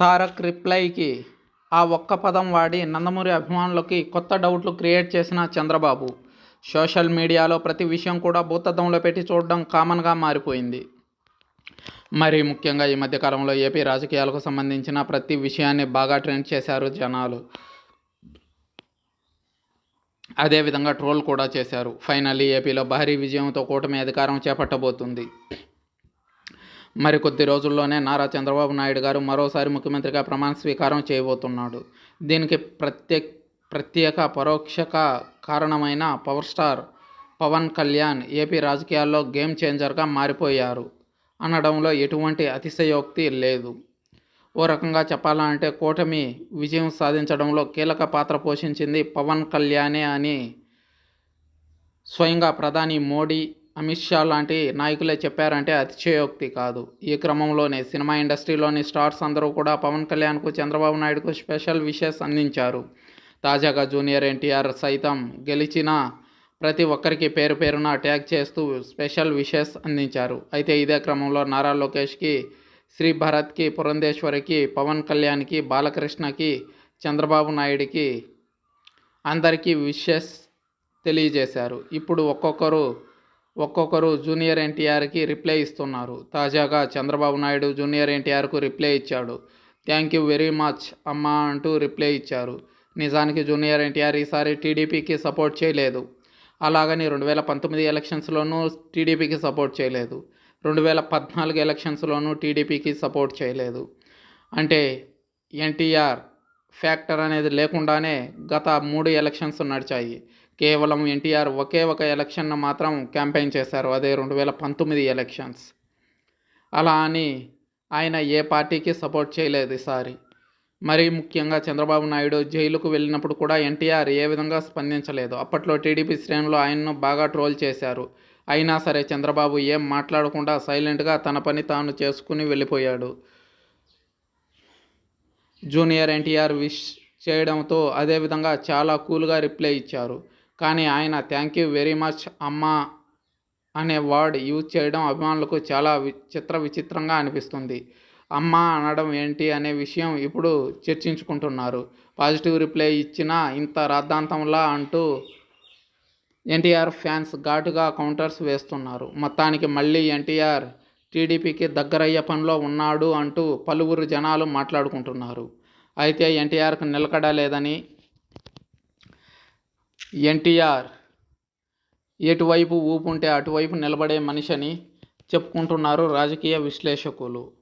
తారక్ రిప్లైకి ఆ ఒక్క పదం వాడి నందమూరి అభిమానులకి కొత్త డౌట్లు క్రియేట్ చేసిన చంద్రబాబు. సోషల్ మీడియాలో ప్రతి విషయం కూడా భూతద్దంలో పెట్టి చూడడం కామన్గా మారిపోయింది. మరి ముఖ్యంగా ఈ మధ్యకాలంలో ఏపీ రాజకీయాలకు సంబంధించిన ప్రతి విషయాన్ని బాగా ట్రెండ్ చేశారు జనాలు. అదేవిధంగా ట్రోల్ కూడా చేశారు. ఫైనల్లీ ఏపీలో భారీ విజయంతో కూటమి అధికారం చేపట్టబోతుంది. మరి కొద్ది రోజుల్లోనే నారా చంద్రబాబు నాయుడు గారు మరోసారి ముఖ్యమంత్రిగా ప్రమాణ స్వీకారం చేయబోతున్నాడు. దీనికి ప్రత్యేక ప్రత్యేక పరోక్ష కారణమైన power star Pawan Kalyan AP రాజకీయాల్లో గేమ్ చేంజర్గా మారిపోయారు అనడంలో ఎటువంటి అతిశయోక్తి లేదు. ఓ రకంగా చెప్పాలంటే కూటమి విజయం సాధించడంలో కీలక పాత్ర పోషించింది పవన్ కళ్యాణే అని స్వయంగా ప్రధాని మోడీ అమిత్ షా లాంటి నాయకులే చెప్పారంటే అతిశయోక్తి కాదు. ఈ క్రమంలోనే సినిమా ఇండస్ట్రీలోని స్టార్స్ అందరూ కూడా పవన్ కళ్యాణ్కు చంద్రబాబు నాయుడుకు స్పెషల్ విషెస్ అందించారు. తాజాగా జూనియర్ ఎన్టీఆర్ సైతం గెలిచిన ప్రతి ఒక్కరికి పేరు పేరున ట్యాగ్ చేస్తూ స్పెషల్ విషెస్ అందించారు. అయితే ఇదే క్రమంలో నారా లోకేష్కి శ్రీ భరత్కి పురంధేశ్వరికి పవన్ కళ్యాణ్కి బాలకృష్ణకి చంద్రబాబు నాయుడికి అందరికీ విషెస్ తెలియజేశారు. ఇప్పుడు ఒక్కొక్కరు ఒక్కొక్కరు జూనియర్ ఎన్టీఆర్కి రిప్లై ఇస్తున్నారు. తాజాగా చంద్రబాబు నాయుడు జూనియర్ ఎన్టీఆర్కు రిప్లై ఇచ్చాడు. థ్యాంక్ యూ వెరీ మచ్ అమ్మా అంటూ రిప్లై ఇచ్చారు. నిజానికి జూనియర్ ఎన్టీఆర్ ఈసారి టీడీపీకి సపోర్ట్ చేయలేదు. అలాగని రెండు వేల పంతొమ్మిది ఎలక్షన్స్లోనూ టీడీపీకి సపోర్ట్ చేయలేదు. రెండు వేల పద్నాలుగు ఎలక్షన్స్లోనూ టీడీపీకి సపోర్ట్ చేయలేదు. అంటే ఎన్టీఆర్ ఫ్యాక్టర్ అనేది లేకుండానే గత మూడు ఎలక్షన్స్ నడిచాయి. కేవలం ఎన్టీఆర్ ఒకే ఒక ఎలక్షన్ మాత్రం క్యాంపెయిన్ చేశారు. అదే రెండు వేల పంతొమ్మిది ఎలక్షన్స్. అలా అని ఆయన ఏ పార్టీకి సపోర్ట్ చేయలేదు ఈసారి. మరీ ముఖ్యంగా చంద్రబాబు నాయుడు జైలుకు వెళ్ళినప్పుడు కూడా ఎన్టీఆర్ ఏ విధంగా స్పందించలేదు. అప్పట్లో టీడీపీ శ్రేణులు ఆయన్ను బాగా ట్రోల్ చేశారు. అయినా సరే చంద్రబాబు ఏం మాట్లాడకుండా సైలెంట్గా తన పని తాను చేసుకుని వెళ్ళిపోయాడు. జూనియర్ ఎన్టీఆర్ విష్ చేయడంతో అదేవిధంగా చాలా కూల్గా రిప్లై ఇచ్చారు. కానీ ఆయన థ్యాంక్ యూ వెరీ మచ్ అమ్మా అనే వర్డ్ యూజ్ చేయడం అభిమానులకు చాలా విచిత్ర విచిత్రంగా అనిపిస్తుంది. అమ్మ అనడం ఏంటి అనే విషయం ఇప్పుడు చర్చించుకుంటున్నారు. పాజిటివ్ రిప్లై ఇచ్చిన ఇంత రాద్ధాంతంలా అంటూ ఎన్టీఆర్ ఫ్యాన్స్ ఘాటుగా కౌంటర్స్ వేస్తున్నారు. మొత్తానికి మళ్ళీ ఎన్టీఆర్ టీడీపీకి దగ్గరయ్యే పనిలో ఉన్నాడు అంటూ పలువురు జనాలు మాట్లాడుకుంటున్నారు. అయితే ఎన్టీఆర్కు నిలకడ లేదని ఎన్టీఆర్ ఎటువైపు ఊపుంటే అటువైపు నిలబడే మనిషి అని చెప్పుకుంటున్నారు రాజకీయ విశ్లేషకులు.